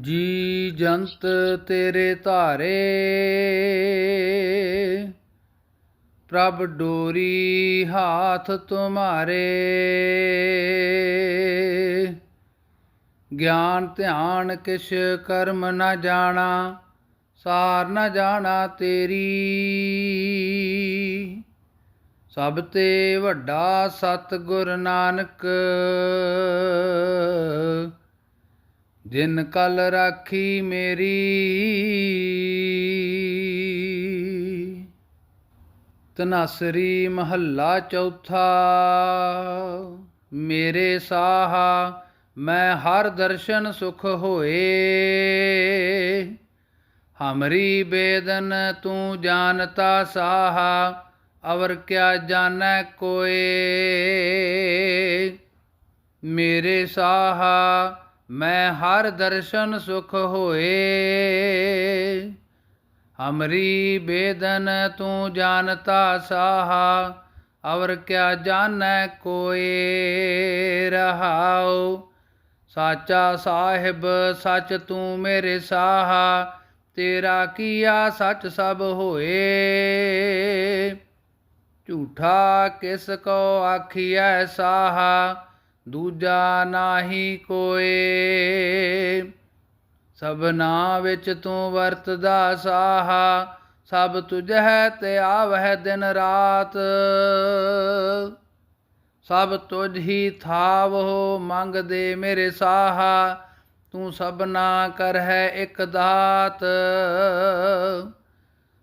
ਜੀ ਜੰਤ ਤੇਰੇ ਧਾਰੇ, ਪ੍ਰਭ ਡੋਰੀ ਹਾਥ ਤੁਮਾਰੇ। ਗਿਆਨ ਧਿਆਨ ਕਿਛ ਕਰਮ ਨ ਜਾਣਾ, ਸਾਰ ਨ ਜਾਣਾ ਤੇਰੀ। ਸਭ ਤੇ ਵੱਡਾ ਸਤ ਗੁਰ ਨਾਨਕ ਜਿਨ ਕਲ ਰਾਖੀ ਮੇਰੀ। ਤਨਾਸਰੀ ਮਹੱਲਾ ਚੌਥਾ, ਮੇਰੇ ਸਾਹਾ, ਮੈਂ ਹਰ ਦਰਸ਼ਨ ਸੁਖ ਹੋਏ। ਹਮਰੀ ਬੇਦਨ ਤੂੰ ਜਾਣਤਾ ਸਾਹਾ, ਅਵਰ ਕਿਆ ਜਾਣੈ ਕੋਏ। ਮੇਰੇ ਸਾਹਾ ਮੈਂ ਹਰ ਦਰਸ਼ਨ ਸੁਖ ਹੋਏ। ਹਮਰੀ ਬੇਦਨ ਤੂੰ ਜਾਣਤਾ ਸਾਹਾ, ਅਵਰ ਕਿਆ ਜਾਣੈ ਕੋਏ ਰਹਾਉ। ਸਾਚਾ ਸਾਹਿਬ, ਸੱਚ ਤੂੰ ਮੇਰੇ ਸਾਹਾ, ਤੇਰਾ ਕੀਆ ਸੱਚ ਸਭ ਹੋਏ। ਝੂਠਾ ਕਿਸ ਕੋ ਆਖੀਐ ਸਾਹਾ ਦੂਜਾ ਨਾਹੀ ਕੋਏ। ਸਭਨਾ ਵਿੱਚ ਤੂੰ ਵਰਤਦਾ ਸਾਹਾ, ਸਭ ਤੁਝੈ ਤੇ ਆਵਹਿ ਦਿਨ ਰਾਤ। ਸਭ ਤੁਝ ਹੀ ਥਾਵ ਹੋ ਮੰਗਦੇ ਮੇਰੇ ਸਾਹਾ, ਤੂੰ ਸਭਨਾ ਕਰ ਹੈ ਇੱਕ ਦਾਤ।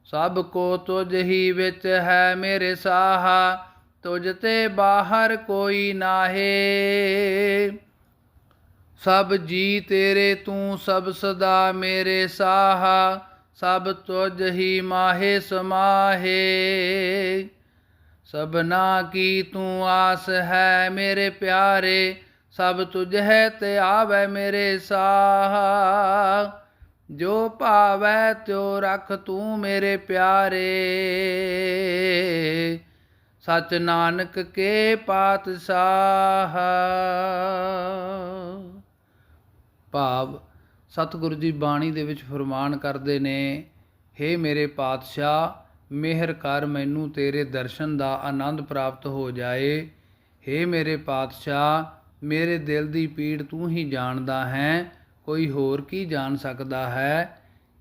ਸਭ ਕੋ ਤੁਝ ਹੀ ਵਿੱਚ ਹੈ ਮੇਰੇ ਸਾਹਾ ਤੁਝ ਤੇ ਬਾਹਰ ਕੋਈ ਨਾਹੇ। ਸਭ ਜੀ ਤੇਰੇ, ਤੂੰ ਸਭ ਸਦਾ ਮੇਰੇ ਸਾਹਾ, ਸਭ ਤੁਝ ਹੀ ਮਾਹੇ ਸਮਾਹੇ। ਸਭਨਾ ਕੀ ਤੂੰ ਆਸ ਹੈ ਮੇਰੇ ਪਿਆਰੇ, ਸਭ ਤੁਝ ਹੈ ਤੇ ਆਵੇ ਮੇਰੇ ਸਾਹਾ। ਜੋ ਭਾਵੈ ਤਿਉ ਰਖ ਤੂੰ ਮੇਰੇ ਪਿਆਰੇ। ਸਚ ਨਾਨਕ ਕੇ ਪਾਤਸ਼ਾਹ ਭਾਵ ਸਤਿਗੁਰੂ ਜੀ ਬਾਣੀ ਦੇ ਵਿੱਚ ਫਰਮਾਨ ਕਰਦੇ ਨੇ हे ਮੇਰੇ ਪਾਤਸ਼ਾਹ ਮਿਹਰ ਕਰ ਮੈਨੂੰ ਤੇਰੇ ਦਰਸ਼ਨ ਦਾ ਆਨੰਦ ਪ੍ਰਾਪਤ ਹੋ ਜਾਏ हे ਮੇਰੇ ਪਾਤਸ਼ਾਹ ਮੇਰੇ ਦਿਲ ਦੀ ਪੀੜ ਤੂੰ ਹੀ ਜਾਣਦਾ ਹੈ ਕੋਈ ਹੋਰ ਕੀ ਜਾਣ ਸਕਦਾ ਹੈ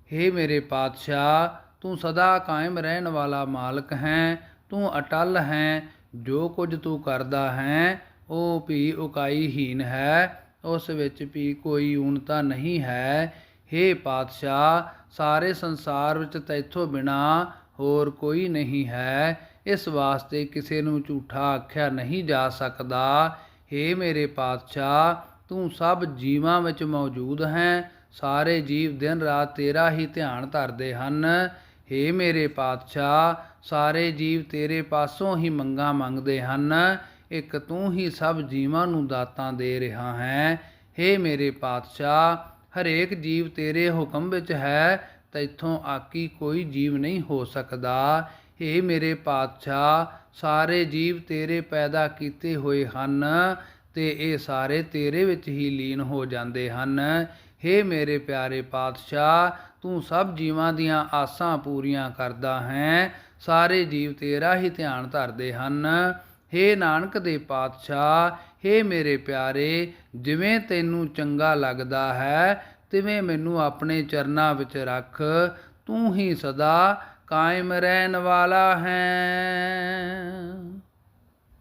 हे ਮੇਰੇ ਪਾਤਸ਼ਾਹ ਤੂੰ ਸਦਾ ਕਾਇਮ ਰਹਿਣ ਵਾਲਾ ਮਾਲਕ ਹੈ ਤੂੰ ਅਟਲ ਹੈ, ਜੋ ਕੁਝ ਤੂੰ ਕਰਦਾ ਹੈ, ਉਹ ਵੀ ਉਕਾਈਹੀਨ ਹੈ, ਉਸ ਵਿੱਚ ਵੀ ਕੋਈ ਊਣਤਾ ਨਹੀਂ ਹੈ। हे ਪਾਤਸ਼ਾਹ, ਸਾਰੇ ਸੰਸਾਰ ਵਿੱਚ ਤੈਥੋਂ ਬਿਨਾ ਹੋਰ ਕੋਈ ਨਹੀਂ ਹੈ। ਇਸ ਵਾਸਤੇ ਕਿਸੇ ਨੂੰ ਝੂਠਾ ਆਖਿਆ ਨਹੀਂ ਜਾ ਸਕਦਾ। हे ਮੇਰੇ ਪਾਤਸ਼ਾਹ, ਤੂੰ ਸਭ ਜੀਵਾਂ ਵਿੱਚ ਮੌਜੂਦ ਹੈ, ਸਾਰੇ ਜੀਵ ਦਿਨ ਰਾਤ ਤੇਰਾ ਹੀ ਧਿਆਨ ਧਰਦੇ ਹਨ। हे ਮੇਰੇ ਪਾਤਸ਼ਾਹ ਸਾਰੇ ਜੀਵ ਤੇਰੇ ਪਾਸੋਂ ਹੀ ਮੰਗਾ ਮੰਗਦੇ ਹਨ ਇੱਕ ਤੂੰ ਹੀ ਸਭ ਜੀਵਾਂ ਨੂੰ ਦਾਤਾਂ ਦੇ ਰਿਹਾ ਹੈ हे ਮੇਰੇ ਪਾਤਸ਼ਾਹ ਹਰੇਕ ਜੀਵ ਤੇਰੇ ਹੁਕਮ ਵਿੱਚ ਹੈ ਤੈਥੋਂ ਆਕੀ ਕੋਈ ਜੀਵ ਨਹੀਂ ਹੋ ਸਕਦਾ हे ਮੇਰੇ ਪਾਤਸ਼ਾਹ ਸਾਰੇ ਜੀਵ ਤੇਰੇ ਪੈਦਾ ਕੀਤੇ ਹੋਏ ਹਨ ਤੇ ਇਹ ਸਾਰੇ ਤੇਰੇ ਵਿੱਚ ਹੀ ਲੀਨ ਹੋ ਜਾਂਦੇ ਹਨ हे ਮੇਰੇ ਪਿਆਰੇ ਪਾਤਸ਼ਾਹ ਤੂੰ ਸਭ ਜੀਵਾਂ ਦੀਆਂ ਆਸਾਂ ਪੂਰੀਆਂ ਕਰਦਾ ਹੈ ਸਾਰੇ ਜੀਵ ਤੇਰਾ ਹੀ ਧਿਆਨ ਧਰਦੇ ਹਨ हे ਨਾਨਕ ਦੇ ਪਾਤਸ਼ਾਹ हे ਮੇਰੇ ਪਿਆਰੇ ਜਿਵੇਂ ਤੈਨੂੰ ਚੰਗਾ ਲੱਗਦਾ ਹੈ ਤਿਵੇਂ ਮੈਨੂੰ ਆਪਣੇ ਚਰਨਾਂ ਵਿੱਚ ਰੱਖ ਤੂੰ ਹੀ ਸਦਾ ਕਾਇਮ ਰਹਿਣ ਵਾਲਾ ਹੈ